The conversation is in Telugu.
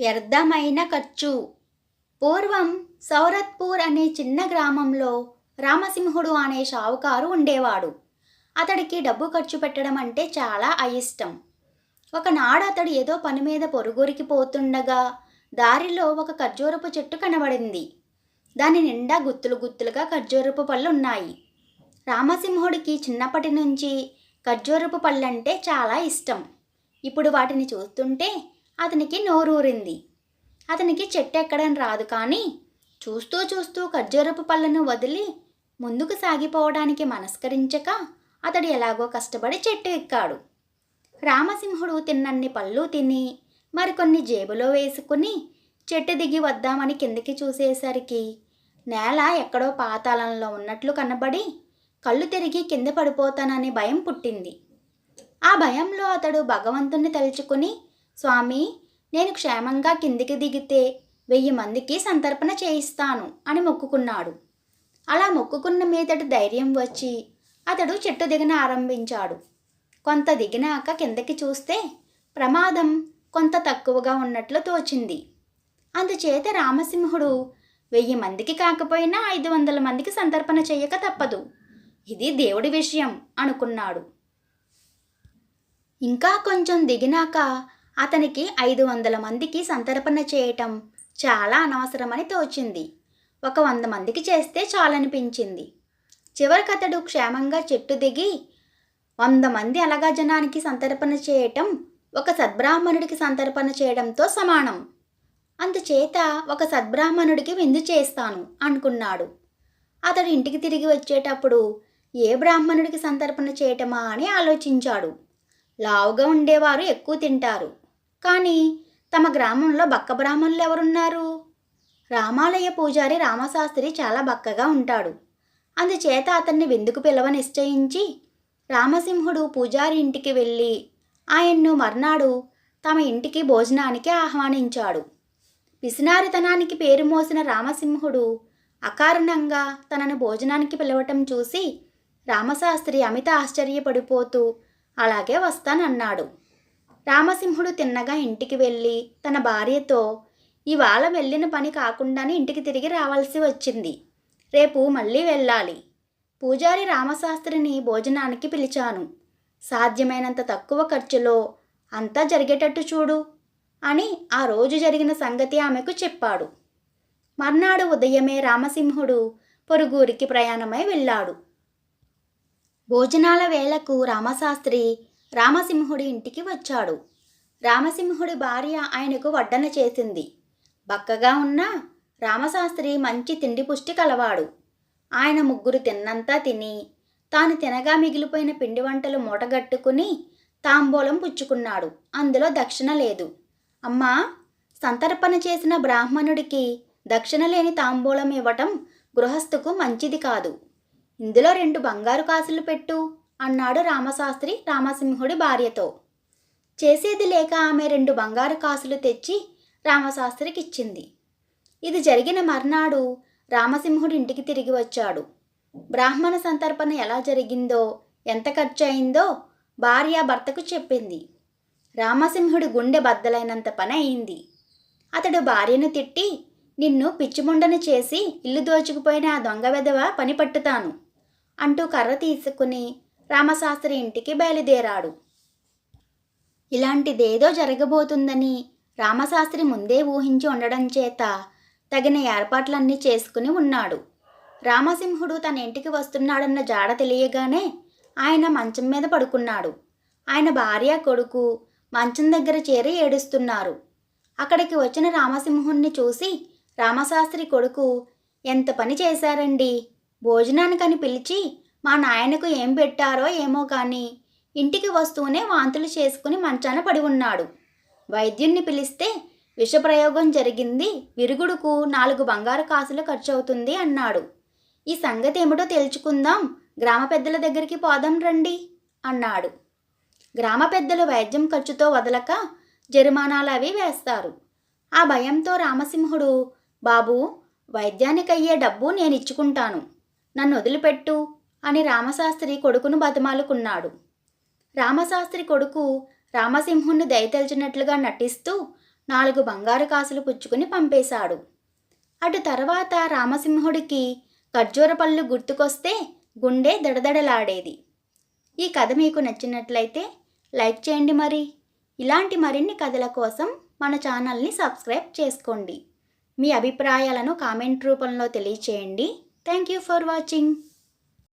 వ్యర్థమైన ఖర్చు. పూర్వం సౌరత్పూర్ అనే చిన్న గ్రామంలో రామసింహుడు అనే షావుకారు ఉండేవాడు. అతడికి డబ్బు ఖర్చు పెట్టడం అంటే చాలా అయిష్టం. ఒకనాడు అతడు ఏదో పని మీద పొరుగురికి పోతుండగా దారిలో ఒక ఖర్జూరపు చెట్టు కనబడింది. దాని నిండా గుత్తులు గుత్తులుగా ఖర్జూరపు పళ్ళు ఉన్నాయి రామసింహుడికి చిన్నప్పటి నుంచి ఖర్జూరపు పళ్ళంటే చాలా ఇష్టం. ఇప్పుడు వాటిని చూస్తుంటే అతనికి నోరూరింది. అతనికి చెట్టు ఎక్కడం రాదు కానీ చూస్తూ చూస్తూ ఖర్జూరపు పళ్ళను వదిలి ముందుకు సాగిపోవడానికి మనస్కరించక అతడు ఎలాగో కష్టపడి చెట్టు ఎక్కాడు. రామసింహుడు తిన్నన్ని పళ్ళు తిని మరికొన్ని జేబులో వేసుకుని చెట్టు దిగి వద్దామని కిందకి చూసేసరికి నేల ఎక్కడో పాతాళంలో ఉన్నట్లు కనబడి కళ్ళు తిరిగి కింద పడిపోతానని భయం పుట్టింది. ఆ భయంలో అతడు భగవంతుణ్ణి తలుచుకుని స్వామి నేను క్షేమంగా కిందికి దిగితే వెయ్యి మందికి సంతర్పణ చేయిస్తాను అని మొక్కుకున్నాడు. అలా మొక్కుకున్న మీదటి ధైర్యం వచ్చి అతడు చెట్టు దిగన ఆరంభించాడు. కొంత దిగినాక కిందకి చూస్తే ప్రమాదం కొంత తక్కువగా ఉన్నట్లు తోచింది. అందుచేత రామసింహుడు వెయ్యి మందికి కాకపోయినా ఐదు వందల మందికి సంతర్పణ చేయక తప్పదు. ఇది దేవుడి విషయం అనుకున్నాడు. ఇంకా కొంచెం దిగినాక అతనికి ఐదు వందల మందికి సంతర్పణ చేయటం చాలా అనవసరమని తోచింది. ఒక వంద మందికి చేస్తే చాలనిపించింది. చివరికి అతడు క్షేమంగా చెట్టు దిగి వంద మంది అలగా జనానికి సంతర్పణ చేయటం ఒక సద్బ్రాహ్మణుడికి సంతర్పణ చేయడంతో సమానం. అందుచేత ఒక సద్బ్రాహ్మణుడికి విందు చేస్తాను అనుకున్నాడు. అతడు ఇంటికి తిరిగి వచ్చేటప్పుడు ఏ బ్రాహ్మణుడికి సంతర్పణ చేయటమా అని ఆలోచించాడు. లావుగా ఉండేవారు ఎక్కువ తింటారు. కానీ తమ గ్రామంలో బక్క బ్రాహ్మణులు ఎవరున్నారు? రామాలయ పూజారి రామశాస్త్రి చాలా బక్కగా ఉంటాడు. అందుచేత అతన్ని విందుకు పిలవ నిశ్చయించి రామసింహుడు పూజారి ఇంటికి వెళ్ళి ఆయన్ను మర్నాడు తమ ఇంటికి భోజనానికి ఆహ్వానించాడు. పిసినారితనానికి పేరు మోసిన రామసింహుడు అకారణంగా తనను భోజనానికి పిలవటం చూసి రామశాస్త్రి అమిత ఆశ్చర్యపడిపోతూ అలాగే వస్తానన్నాడు. రామసింహుడు తిన్నగా ఇంటికి వెళ్ళి తన భార్యతో ఇవాళ వెళ్ళిన పని కాకుండానే ఇంటికి తిరిగి రావాల్సి వచ్చింది. రేపు మళ్ళీ వెళ్ళాలి పూజారి రామశాస్త్రిని భోజనానికి పిలిచాను. సాధ్యమైనంత తక్కువ ఖర్చులో అంతా జరిగేటట్టు చూడు అని ఆ రోజు జరిగిన సంగతి ఆమెకు చెప్పాడు. మర్నాడు ఉదయమే రామసింహుడు పొరుగురికి ప్రయాణమై వెళ్ళాడు. భోజనాల వేళకు రామశాస్త్రి రామసింహుడి ఇంటికి వచ్చాడు. రామసింహుడి భార్య ఆయనకు వడ్డన చేసింది. బక్కగా ఉన్న రామశాస్త్రి మంచి తిండి పుష్టి కలవాడు. ఆయన ముగ్గురు తిన్నంతా తిని తాను తినగా మిగిలిపోయిన పిండి వంటలు మూటగట్టుకుని తాంబూలం పుచ్చుకున్నాడు. అందులో దక్షిణ లేదు. అమ్మా సంతర్పణ చేసిన బ్రాహ్మణుడికి దక్షిణ లేని తాంబూలం ఇవ్వటం గృహస్థుకు మంచిది కాదు. ఇందులో రెండు బంగారు కాసులు పెట్టు. అన్నాడు రామశాస్త్రి రామసింహుడి భార్యతో. చేసేది లేక ఆమె రెండు బంగారు కాసులు తెచ్చి రామశాస్త్రికి ఇచ్చింది ఇది జరిగిన మర్నాడు రామసింహుడి ఇంటికి తిరిగి వచ్చాడు. బ్రాహ్మణ సంతర్పణ ఎలా జరిగిందో ఎంత ఖర్చు అయిందో భార్య భర్తకు చెప్పింది. రామసింహుడి గుండె బద్దలైనంత పని అయింది. అతడు భార్యను తిట్టి నిన్ను పిచ్చిముండను చేసి ఇల్లు దోచుకుపోయిన ఆ దొంగ వెధవ పని పట్టుతాను అంటూ కర్ర తీసుకుని రామశాస్త్రి ఇంటికి బయలుదేరాడు. ఇలాంటిదేదో జరగబోతుందని రామశాస్త్రి ముందే ఊహించి ఉండడం చేత తగిన ఏర్పాట్లన్నీ చేసుకుని ఉన్నాడు. రామసింహుడు తన ఇంటికి వస్తున్నాడన్న జాడ తెలియగానే ఆయన మంచం మీద పడుకున్నాడు. ఆయన భార్య కొడుకు మంచం దగ్గర చేరి ఏడుస్తున్నారు. అక్కడికి వచ్చిన రామసింహుణ్ణి చూసి రామశాస్త్రి కొడుకు ఎంత పని చేశారండి? భోజనానికని పిలిచి మా నాయనకు ఏం పెట్టారో ఏమో కానీ ఇంటికి వస్తూనే వాంతులు చేసుకుని మంచాన పడి ఉన్నాడు. వైద్యుణ్ణి పిలిస్తే విషప్రయోగం జరిగింది విరుగుడుకు నాలుగు బంగారు కాసులు ఖర్చు అవుతుంది అన్నాడు. ఈ సంగతి ఏమిటో తెలుసుకుందాం గ్రామ పెద్దల దగ్గరికి పోదాం రండి అన్నాడు. గ్రామ పెద్దలు వైద్యం ఖర్చుతో వదలక జరిమానాలు అవి వేస్తారు. ఆ భయంతో రామసింహుడు బాబు వైద్యానికయ్యే డబ్బు నేను ఇచ్చుకుంటాను నన్ను వదిలిపెట్టు అని రామశాస్త్రి కొడుకును బతిమాలుకున్నాడు. రామశాస్త్రి కొడుకు రామసింహుణ్ణి దయతెల్చినట్లుగా నటిస్తూ నాలుగు బంగారు కాసులు పుచ్చుకుని పంపేశాడు. అటు తర్వాత రామసింహుడికి ఖర్జూర పళ్ళు గుర్తుకొస్తే గుండె దడదడలాడేది. ఈ కథ మీకు నచ్చినట్లయితే లైక్ చేయండి మరి. ఇలాంటి మరిన్ని కథల కోసం మన ఛానల్ని సబ్స్క్రైబ్ చేసుకోండి. మీ అభిప్రాయాలను కామెంట్ రూపంలో తెలియచేయండి. Thank you for watching.